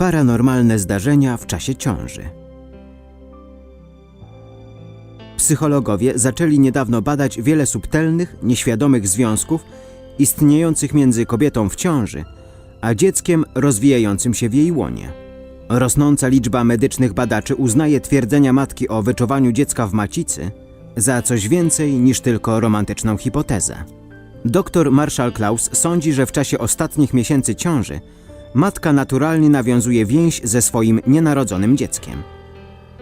Paranormalne zdarzenia w czasie ciąży. Psychologowie zaczęli niedawno badać wiele subtelnych, nieświadomych związków istniejących między kobietą w ciąży, a dzieckiem rozwijającym się w jej łonie. Rosnąca liczba medycznych badaczy uznaje twierdzenia matki o wyczuwaniu dziecka w macicy za coś więcej niż tylko romantyczną hipotezę. Dr Marshall Klaus sądzi, że w czasie ostatnich miesięcy ciąży matka naturalnie nawiązuje więź ze swoim nienarodzonym dzieckiem.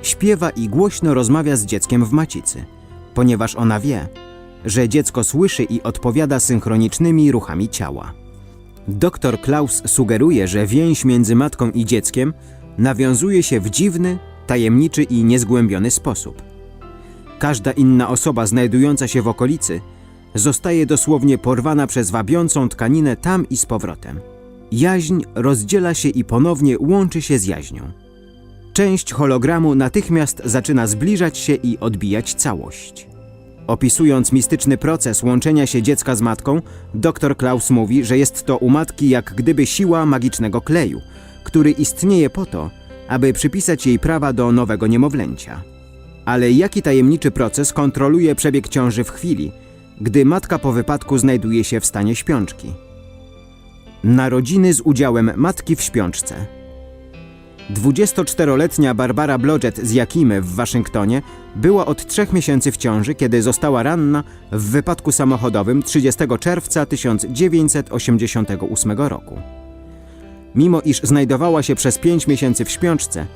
Śpiewa i głośno rozmawia z dzieckiem w macicy, ponieważ ona wie, że dziecko słyszy i odpowiada synchronicznymi ruchami ciała. Dr Klaus sugeruje, że więź między matką i dzieckiem nawiązuje się w dziwny, tajemniczy i niezgłębiony sposób. Każda inna osoba znajdująca się w okolicy zostaje dosłownie porwana przez wabiącą tkaninę tam i z powrotem. Jaźń rozdziela się i ponownie łączy się z jaźnią. Część hologramu natychmiast zaczyna zbliżać się i odbijać całość. Opisując mistyczny proces łączenia się dziecka z matką, dr Klaus mówi, że jest to u matki jak gdyby siła magicznego kleju, który istnieje po to, aby przypisać jej prawa do nowego niemowlęcia. Ale jaki tajemniczy proces kontroluje przebieg ciąży w chwili, gdy matka po wypadku znajduje się w stanie śpiączki? Narodziny z udziałem matki w śpiączce. 24-letnia Barbara Blodgett z Jakimy w Waszyngtonie była od trzech miesięcy w ciąży, kiedy została ranna w wypadku samochodowym 30 czerwca 1988 roku. Mimo iż znajdowała się przez 5 miesięcy w śpiączce,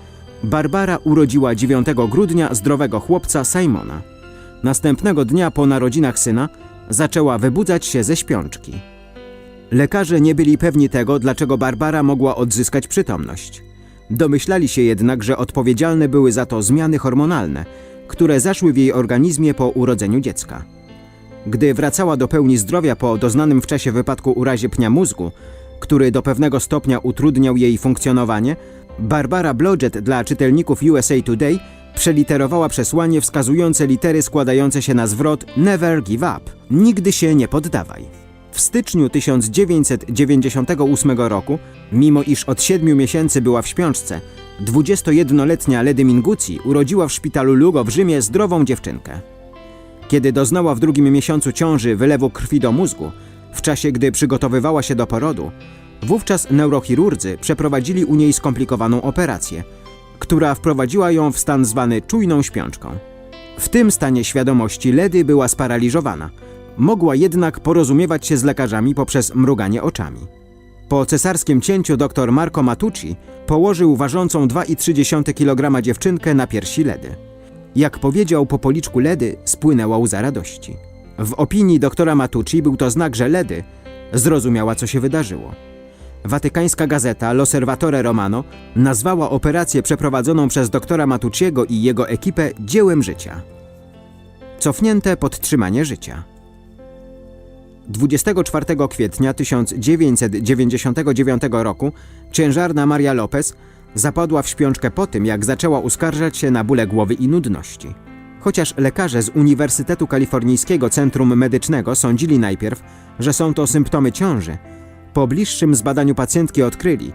Barbara urodziła 9 grudnia zdrowego chłopca Simona. Następnego dnia po narodzinach syna zaczęła wybudzać się ze śpiączki. Lekarze nie byli pewni tego, dlaczego Barbara mogła odzyskać przytomność. Domyślali się jednak, że odpowiedzialne były za to zmiany hormonalne, które zaszły w jej organizmie po urodzeniu dziecka. Gdy wracała do pełni zdrowia po doznanym w czasie wypadku urazie pnia mózgu, który do pewnego stopnia utrudniał jej funkcjonowanie, Barbara Blodgett dla czytelników USA Today przeliterowała przesłanie wskazujące litery składające się na zwrot Never give up. Nigdy się nie poddawaj. W styczniu 1998 roku, mimo iż od siedmiu miesięcy była w śpiączce, 21-letnia Ledy Mingucci urodziła w szpitalu Lugo w Rzymie zdrową dziewczynkę. Kiedy doznała w drugim miesiącu ciąży wylewu krwi do mózgu, w czasie gdy przygotowywała się do porodu, wówczas neurochirurdzy przeprowadzili u niej skomplikowaną operację, która wprowadziła ją w stan zwany czujną śpiączką. W tym stanie świadomości Ledy była sparaliżowana. Mogła jednak porozumiewać się z lekarzami poprzez mruganie oczami. Po cesarskim cięciu dr Marco Matucci położył ważącą 2,3 kg dziewczynkę na piersi Ledy. Jak powiedział po policzku Ledy, spłynęła łza radości. W opinii doktora Matucci był to znak, że Ledy zrozumiała, co się wydarzyło. Watykańska gazeta L'Osservatore Romano nazwała operację przeprowadzoną przez doktora Matucciego i jego ekipę dziełem życia. Cofnięte podtrzymanie życia. 24 kwietnia 1999 roku ciężarna Maria Lopez zapadła w śpiączkę po tym, jak zaczęła uskarżać się na bóle głowy i nudności. Chociaż lekarze z Uniwersytetu Kalifornijskiego Centrum Medycznego sądzili najpierw, że są to symptomy ciąży, po bliższym zbadaniu pacjentki odkryli,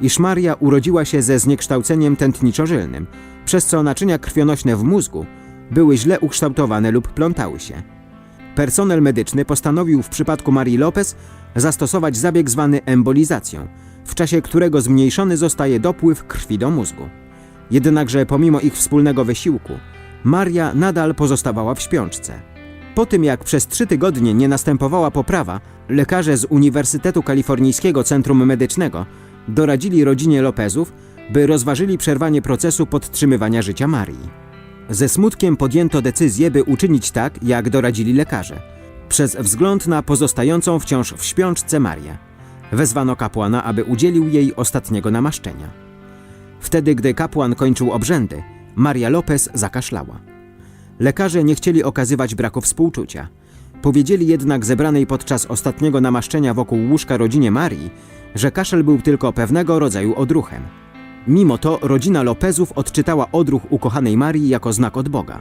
iż Maria urodziła się ze zniekształceniem tętniczo-żylnym, przez co naczynia krwionośne w mózgu były źle ukształtowane lub plątały się. Personel medyczny postanowił w przypadku Marii Lopez zastosować zabieg zwany embolizacją, w czasie którego zmniejszony zostaje dopływ krwi do mózgu. Jednakże pomimo ich wspólnego wysiłku, Maria nadal pozostawała w śpiączce. Po tym jak przez trzy tygodnie nie następowała poprawa, lekarze z Uniwersytetu Kalifornijskiego Centrum Medycznego doradzili rodzinie Lopezów, by rozważyli przerwanie procesu podtrzymywania życia Marii. Ze smutkiem podjęto decyzję, by uczynić tak, jak doradzili lekarze, przez wzgląd na pozostającą wciąż w śpiączce Marię. Wezwano kapłana, aby udzielił jej ostatniego namaszczenia. Wtedy, gdy kapłan kończył obrzędy, Maria Lopez zakaszlała. Lekarze nie chcieli okazywać braku współczucia. Powiedzieli jednak zebranej podczas ostatniego namaszczenia wokół łóżka rodzinie Marii, że kaszel był tylko pewnego rodzaju odruchem. Mimo to rodzina Lopezów odczytała odruch ukochanej Marii jako znak od Boga.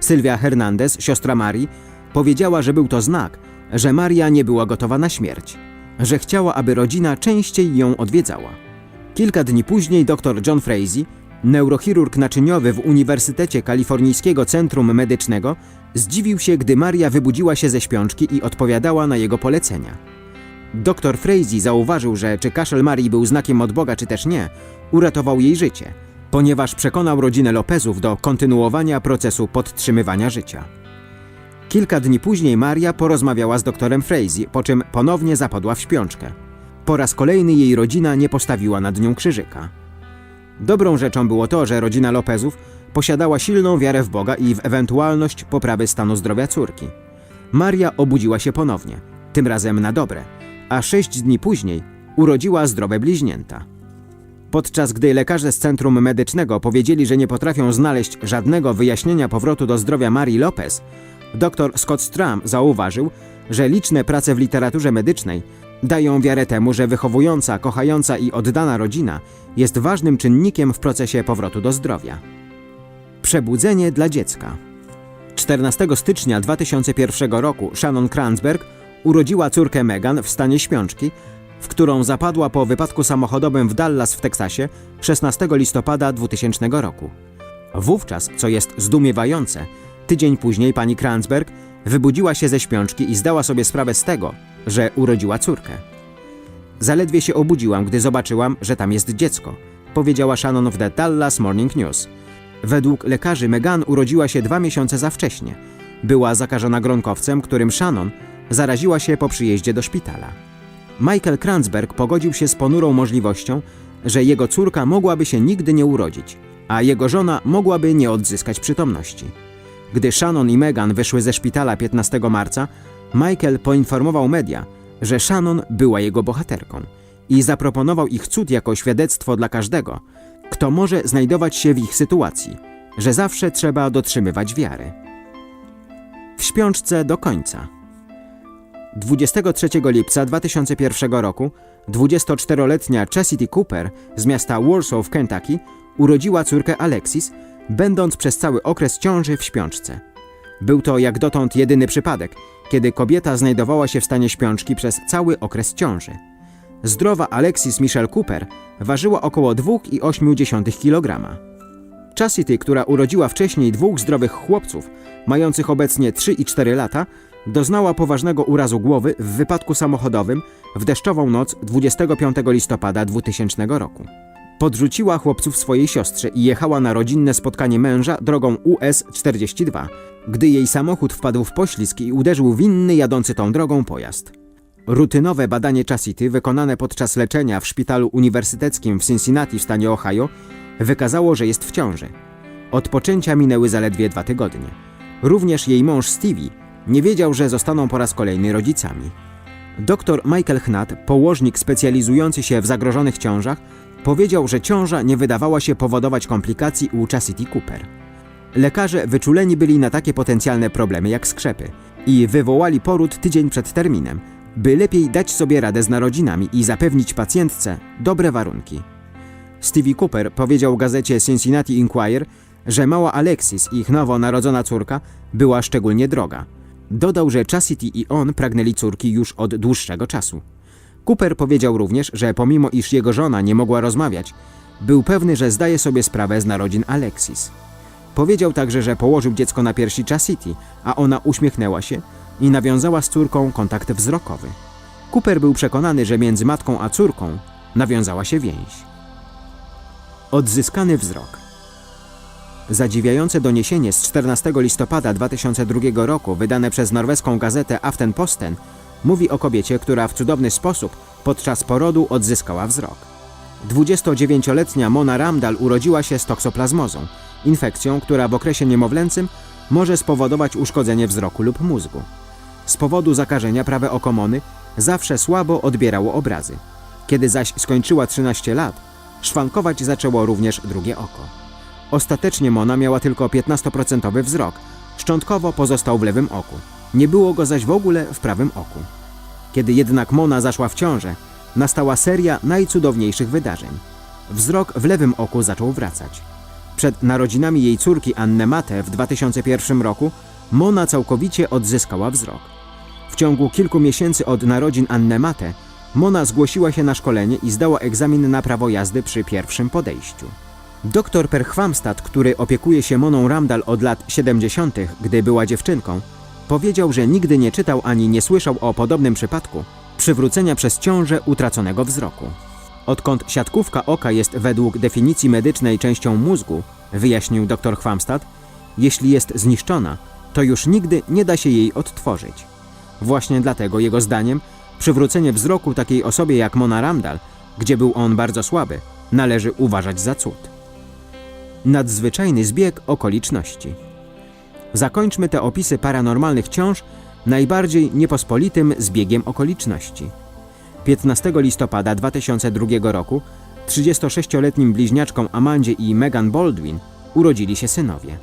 Sylwia Hernandez, siostra Marii, powiedziała, że był to znak, że Maria nie była gotowa na śmierć, że chciała, aby rodzina częściej ją odwiedzała. Kilka dni później dr John Frazee, neurochirurg naczyniowy w Uniwersytecie Kalifornijskiego Centrum Medycznego, zdziwił się, gdy Maria wybudziła się ze śpiączki i odpowiadała na jego polecenia. Dr Frazee zauważył, że czy kaszel Marii był znakiem od Boga, czy też nie, uratował jej życie, ponieważ przekonał rodzinę Lopezów do kontynuowania procesu podtrzymywania życia. Kilka dni później Maria porozmawiała z doktorem Frazee, po czym ponownie zapadła w śpiączkę. Po raz kolejny jej rodzina nie postawiła nad nią krzyżyka. Dobrą rzeczą było to, że rodzina Lopezów posiadała silną wiarę w Boga i w ewentualność poprawy stanu zdrowia córki. Maria obudziła się ponownie, tym razem na dobre, a sześć dni później urodziła zdrowe bliźnięta. Podczas gdy lekarze z centrum medycznego powiedzieli, że nie potrafią znaleźć żadnego wyjaśnienia powrotu do zdrowia Marii Lopez, dr Scott Stram zauważył, że liczne prace w literaturze medycznej dają wiarę temu, że wychowująca, kochająca i oddana rodzina jest ważnym czynnikiem w procesie powrotu do zdrowia. Przebudzenie dla dziecka. 14 stycznia 2001 roku Shannon Kranzberg urodziła córkę Megan w stanie śpiączki, w którą zapadła po wypadku samochodowym w Dallas w Teksasie 16 listopada 2000 roku. Wówczas, co jest zdumiewające, tydzień później pani Kranzberg wybudziła się ze śpiączki i zdała sobie sprawę z tego, że urodziła córkę. Zaledwie się obudziłam, gdy zobaczyłam, że tam jest dziecko, powiedziała Shannon w The Dallas Morning News. Według lekarzy Megan urodziła się dwa miesiące za wcześnie. Była zakażona gronkowcem, którym Shannon zaraziła się po przyjeździe do szpitala. Michael Kranzberg pogodził się z ponurą możliwością, że jego córka mogłaby się nigdy nie urodzić, a jego żona mogłaby nie odzyskać przytomności. Gdy Shannon i Megan wyszły ze szpitala 15 marca, Michael poinformował media, że Shannon była jego bohaterką i zaproponował ich cud jako świadectwo dla każdego, kto może znajdować się w ich sytuacji, że zawsze trzeba dotrzymywać wiary. W śpiączce do końca. 23 lipca 2001 roku 24-letnia Chastity Cooper z miasta Warsaw w Kentucky urodziła córkę Alexis, będąc przez cały okres ciąży w śpiączce. Był to jak dotąd jedyny przypadek, kiedy kobieta znajdowała się w stanie śpiączki przez cały okres ciąży. Zdrowa Alexis Michelle Cooper ważyła około 2,8 kg. Chastity, która urodziła wcześniej dwóch zdrowych chłopców, mających obecnie 3 i 4 lata, doznała poważnego urazu głowy w wypadku samochodowym w deszczową noc 25 listopada 2000 roku. Podrzuciła chłopców swojej siostrze i jechała na rodzinne spotkanie męża drogą US-42, gdy jej samochód wpadł w poślizg i uderzył w inny jadący tą drogą pojazd. Rutynowe badanie Chastity wykonane podczas leczenia w szpitalu uniwersyteckim w Cincinnati w stanie Ohio wykazało, że jest w ciąży. Od poczęcia minęły zaledwie dwa tygodnie. Również jej mąż Stevie nie wiedział, że zostaną po raz kolejny rodzicami. Dr Michael Hnat, położnik specjalizujący się w zagrożonych ciążach, powiedział, że ciąża nie wydawała się powodować komplikacji u Chastity Cooper. Lekarze wyczuleni byli na takie potencjalne problemy jak skrzepy i wywołali poród tydzień przed terminem, by lepiej dać sobie radę z narodzinami i zapewnić pacjentce dobre warunki. Stevie Cooper powiedział gazecie Cincinnati Inquirer, że mała Alexis, ich nowo narodzona córka, była szczególnie droga. Dodał, że Chastity i on pragnęli córki już od dłuższego czasu. Cooper powiedział również, że pomimo iż jego żona nie mogła rozmawiać, był pewny, że zdaje sobie sprawę z narodzin Alexis. Powiedział także, że położył dziecko na piersi Chastity, a ona uśmiechnęła się i nawiązała z córką kontakt wzrokowy. Cooper był przekonany, że między matką a córką nawiązała się więź. Odzyskany wzrok. Zadziwiające doniesienie z 14 listopada 2002 roku, wydane przez norweską gazetę Aftenposten, mówi o kobiecie, która w cudowny sposób podczas porodu odzyskała wzrok. 29-letnia Mona Ramdal urodziła się z toksoplazmozą, infekcją, która w okresie niemowlęcym może spowodować uszkodzenie wzroku lub mózgu. Z powodu zakażenia prawe oko Mony zawsze słabo odbierało obrazy. Kiedy zaś skończyła 13 lat, szwankować zaczęło również drugie oko. Ostatecznie Mona miała tylko 15% wzrok, szczątkowo pozostał w lewym oku. Nie było go zaś w ogóle w prawym oku. Kiedy jednak Mona zaszła w ciążę, nastała seria najcudowniejszych wydarzeń. Wzrok w lewym oku zaczął wracać. Przed narodzinami jej córki Anne Mate w 2001 roku Mona całkowicie odzyskała wzrok. W ciągu kilku miesięcy od narodzin Anne Mate Mona zgłosiła się na szkolenie i zdała egzamin na prawo jazdy przy pierwszym podejściu. Doktor Perchwamstad, który opiekuje się Moną Ramdal od lat 70., gdy była dziewczynką, powiedział, że nigdy nie czytał ani nie słyszał o podobnym przypadku przywrócenia przez ciążę utraconego wzroku. Odkąd siatkówka oka jest według definicji medycznej częścią mózgu, wyjaśnił dr Chwamstad, jeśli jest zniszczona, to już nigdy nie da się jej odtworzyć. Właśnie dlatego, jego zdaniem, przywrócenie wzroku takiej osobie jak Mona Ramdal, gdzie był on bardzo słaby, należy uważać za cud. Nadzwyczajny zbieg okoliczności. Zakończmy te opisy paranormalnych ciąż najbardziej niepospolitym zbiegiem okoliczności. 15 listopada 2002 roku 36-letnim bliźniaczkom Amandzie i Megan Baldwin urodzili się synowie.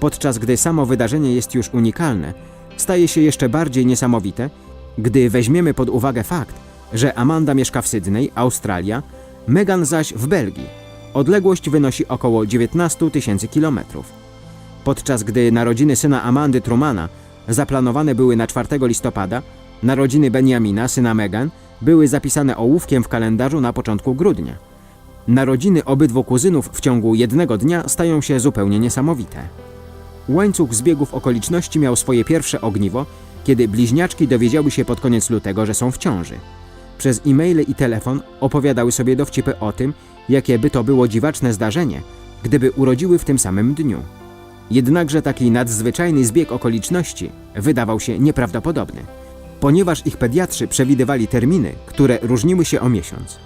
Podczas gdy samo wydarzenie jest już unikalne, staje się jeszcze bardziej niesamowite, gdy weźmiemy pod uwagę fakt, że Amanda mieszka w Sydney, Australia, Megan zaś w Belgii. Odległość wynosi około 19 tysięcy kilometrów. Podczas gdy narodziny syna Amandy Trumana zaplanowane były na 4 listopada, narodziny Benjamina, syna Megan, były zapisane ołówkiem w kalendarzu na początku grudnia. Narodziny obydwu kuzynów w ciągu jednego dnia stają się zupełnie niesamowite. Łańcuch zbiegów okoliczności miał swoje pierwsze ogniwo, kiedy bliźniaczki dowiedziały się pod koniec lutego, że są w ciąży. Przez e-maile i telefon opowiadały sobie dowcipy o tym, jakie by to było dziwaczne zdarzenie, gdyby urodziły w tym samym dniu. Jednakże taki nadzwyczajny zbieg okoliczności wydawał się nieprawdopodobny, ponieważ ich pediatrzy przewidywali terminy, które różniły się o miesiąc.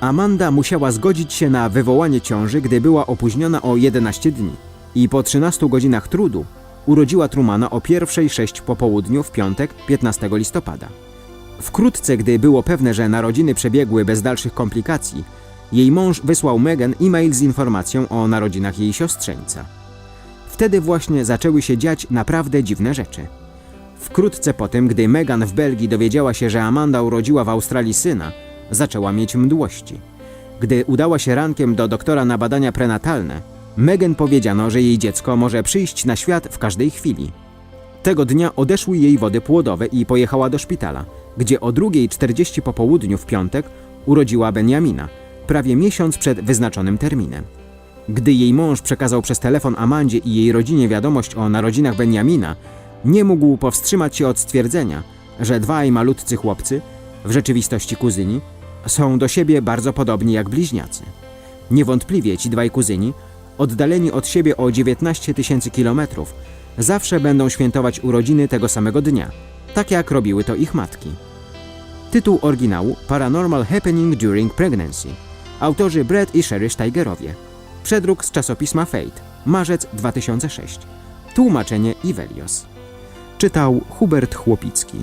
Amanda musiała zgodzić się na wywołanie ciąży, gdy była opóźniona o 11 dni i po 13 godzinach trudu urodziła Trumana o pierwszej 6 po południu w piątek 15 listopada. Wkrótce, gdy było pewne, że narodziny przebiegły bez dalszych komplikacji, jej mąż wysłał Megan e-mail z informacją o narodzinach jej siostrzeńca. Wtedy właśnie zaczęły się dziać naprawdę dziwne rzeczy. Wkrótce po tym, gdy Megan w Belgii dowiedziała się, że Amanda urodziła w Australii syna, zaczęła mieć mdłości. Gdy udała się rankiem do doktora na badania prenatalne, Megan powiedziano, że jej dziecko może przyjść na świat w każdej chwili. Tego dnia odeszły jej wody płodowe i pojechała do szpitala, gdzie o 2.40 po południu w piątek urodziła Benjamina, prawie miesiąc przed wyznaczonym terminem. Gdy jej mąż przekazał przez telefon Amandzie i jej rodzinie wiadomość o narodzinach Benjamina, nie mógł powstrzymać się od stwierdzenia, że dwaj malutcy chłopcy, w rzeczywistości kuzyni, są do siebie bardzo podobni jak bliźniacy. Niewątpliwie ci dwaj kuzyni, oddaleni od siebie o 19 tysięcy kilometrów, zawsze będą świętować urodziny tego samego dnia, tak jak robiły to ich matki. Tytuł oryginału Paranormal Happening During Pregnancy. Autorzy Brett i Sherry Steigerowie. Przedruk z czasopisma Fate. Marzec 2006. Tłumaczenie Ivelios. Czytał Hubert Chłopicki.